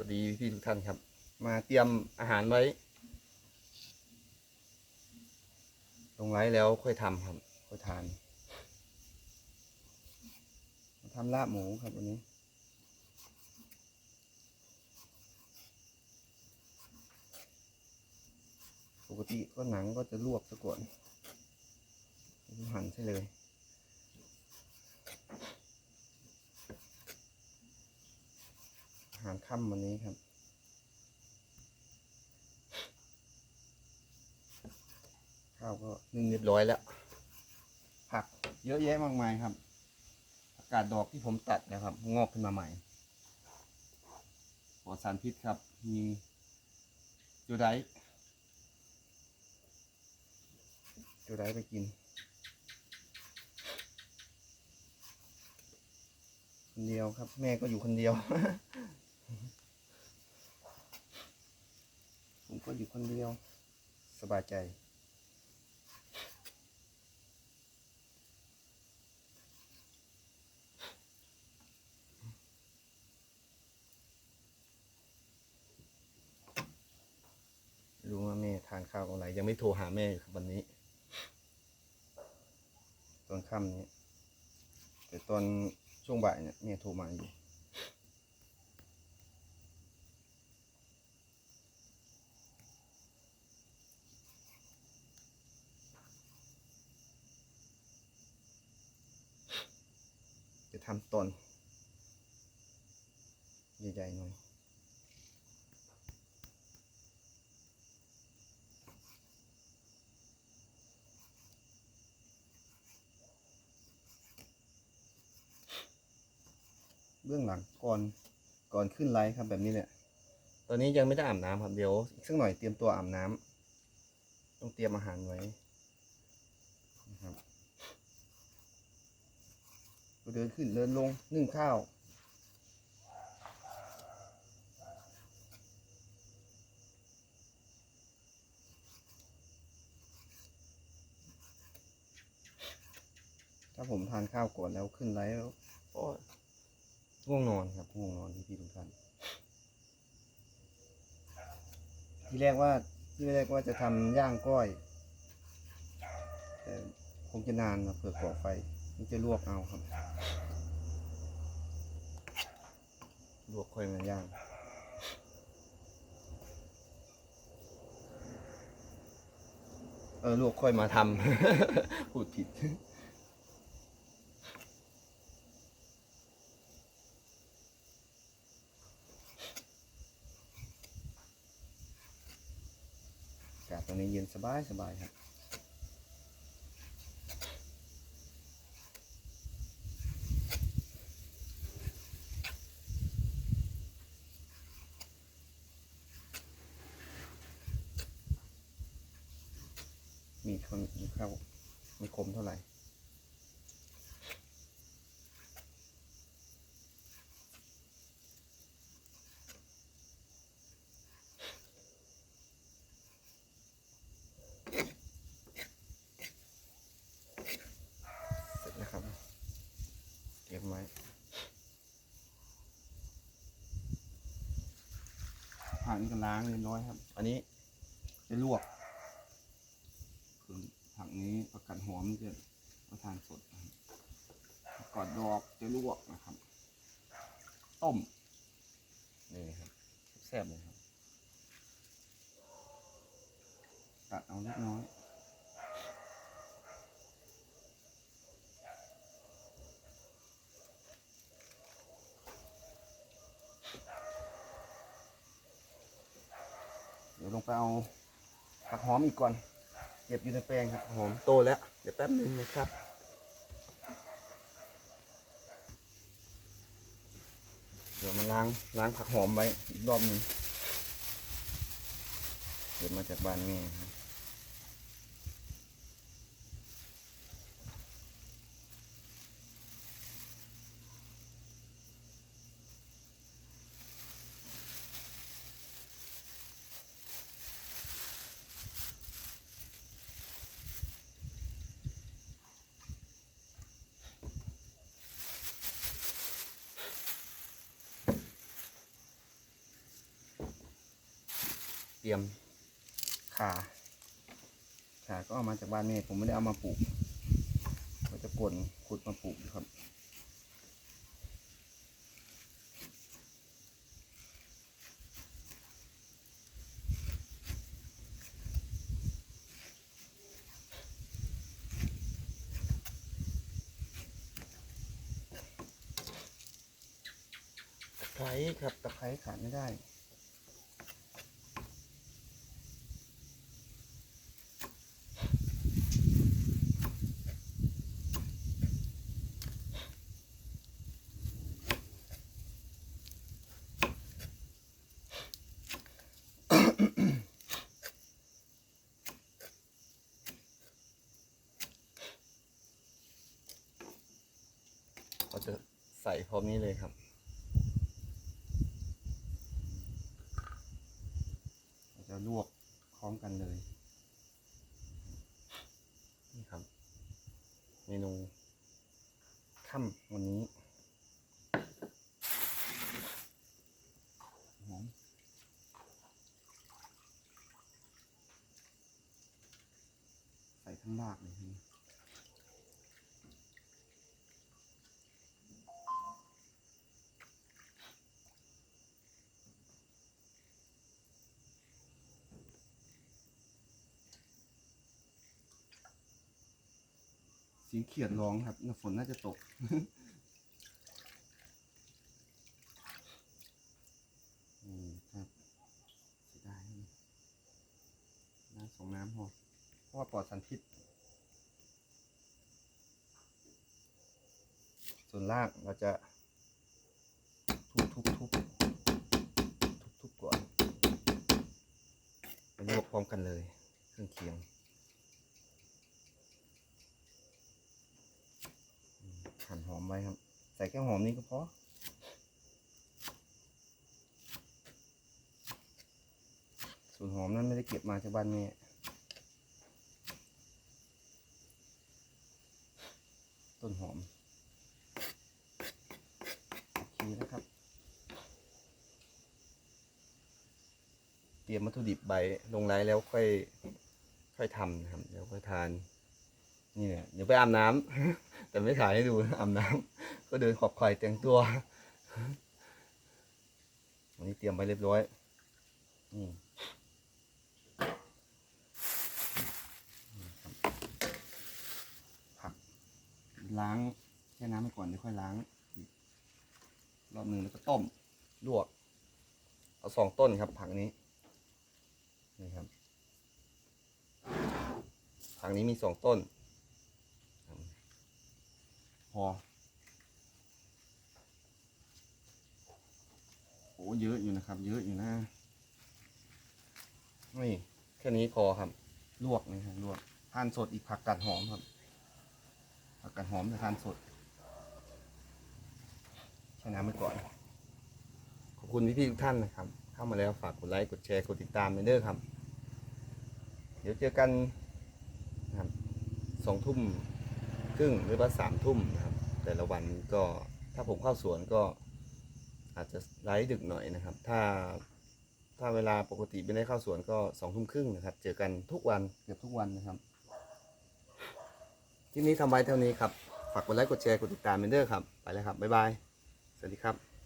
วัสดีพี่ทุกท่านครับ มาเตรียมอาหารไว้ ลงไลฟ์แล้วค่อยทำครับ ค่อยทานมาทำลาบหมูครับวันนี้ปกติก็หนังก็จะลวกซะก่อนหั่นใช่เลยาหารค่ำวันนี้ครับ ข้าวก็นึ่งเรียบร้อยแล้ว ผักเยอะแยะมากมายครับอากาศดอกที่ผมตัดนะครับ งอกขึ้นมาใหม่ปลอดสารพิษครับ มีจูไดจูไดไปกินคนเดียวครับ แม่ก็อยู่คนเดียว ผมก็อยู่คนเดียว สบายใจ รู้ว่าแม่ทานข้าวอะไร ยังไม่โทรหาแม่อยู่ครับวันนี้ ตอนค่ำนี้ แต่ตอนช่วงบ่ายเนี่ยแม่โทรมาอยู่ ทำตน ใหญ่ๆหน่อยเบื้องหลังก่อนก่อนขึ้นไลฟ์ครับแบบนี้แหละตอนนี้ยังไม่ได้อาบน้ำครับเดี๋ยวอีกสักหน่อยเตรียมตัวอาบน้ำต้องเตรียมอาหารไว้นะครับก็ เดินขึ้นเดินลงนึ่งข้าว ถ้าผมทานข้าวก่อนแล้วขึ้นไลฟ์แล้วก็ง่วงนอนครับง่วงนอนที่พี่ทุกท่านที่แรกว่าที่แรกว่าจะทำย่างก้อย แต่คงจะนานนะเผื่อก่อไฟ มันจะลวกเอาครับ ลวกค่อยมาย่างเออลวกค่อยมาทำ พูดผิดอากาศตรงนี้เย็นสบายสบายครับ มีคนมีเข้า ไม่คมเท่าไหร่ เสร็จนะครับ เก็บไว้ผ่านกันล้างเรียบร้อยครับ อันนี้จะลวกส่ว นผักนี้ประกันหอมจะทานสดผักกอดดอกจะลวกนะครับ ต้มนี่ครับแซ่บเลยครับ ตัดเอาเล็กน้อยเดี๋ยวลงไปเอาผักหอมอีกก่อน เก็บอยู่ในแปลงครับ หอมโตแล้ว เดี๋ยวแป๊บนึงนะครับ เดี๋ยวมาล้างล้างผักหอมไว้อีกรอบหนึงเก็บมาจากบ้านแม่ครับ รียมขาขาก็เอามาจากบ้านแม่ผมไม่ได้เอามาปลูกก็จะกลนขุดมาปลูกครับไคร้ครับตะไคร้ขาดไม่ได้ เราจะใส่พร้อมนี้เลยครับ เราจะลวกพร้อมกันเลย นี่ครับ เมนูค่ำวันนี้หอมใส่ทั้งรากเลยทีนี้ เสียงเขียดร้องครับฝนน่าจะตกอืมครับเสียดายนะน้ำสองน้ำพอเพราะว่าปลอดสารพิษ ส่วนล่างเราจะ ทุบทุบทุบทุบทุบก่อนไปลวกพร้อมกันเลยเครื่องเคียงอืม หอมไว้ครับ ใส่แค่หอมนี้ก็พอส่วนหอมนั้นไม่ได้เก็บมาจากบ้านแม่ต้นหอมโอเคนะครับ เตรียมวัตถุดิบใบลงไลน์แล้วค่อย ค่อยทำนะครับเดี๋ยวค่อยทาน นี่เดี๋ยวไปอาบน้ำแต่ไม่ถ่ายให้ดูอาบน้ำก็เดินขอบไข่แต่งตัววันนี้เตรียมไปเรียบร้อยนี่ผักล้างแช่น้ำไปก่อนเดี๋ยวค่อยล้างรอบหนึ่งแล้วก็ต้มลวก เอาสองต้นครับ ผักนี้นี่ครับผักนี้มีสองต้น อโอ้เยอะอยู่นะครับ เยอะอยู่นะนี่แค่นี้พอครับ ลวกนะครับลวกทานสดอีกผักกาดหอมครับ ผักกาดหอมจะทานสดใช้น้ำไปก่อน ขอบคุณพี่ๆทุกท่านนะครับ เข้ามาแล้วฝากกดไลค์กดแชร์กดติดตามไปเด้อครับ เดี๋ยวเจอกันนะครับสองทุ่มครึ่งหรือว่าสามทุ่มนะครับ แต่ละวันก็ถ้าผมเข้าสวนก็อาจจะไลฟ์ดึกหน่อยนะครับ ถ้าถ้าเวลาปกติไม่ได้เข้าสวนก็สองทุ่มครึ่งนะครับ เจอกันทุกวันเกือบทุกวันนะครับ ที่นี้ทำไว้เท่านี้ครับ ฝากกดไลค์กดแชร์กดติดตามเมนเดอร์ครับ ไปแล้วครับ บ๊ายบาย สวัสดีครับ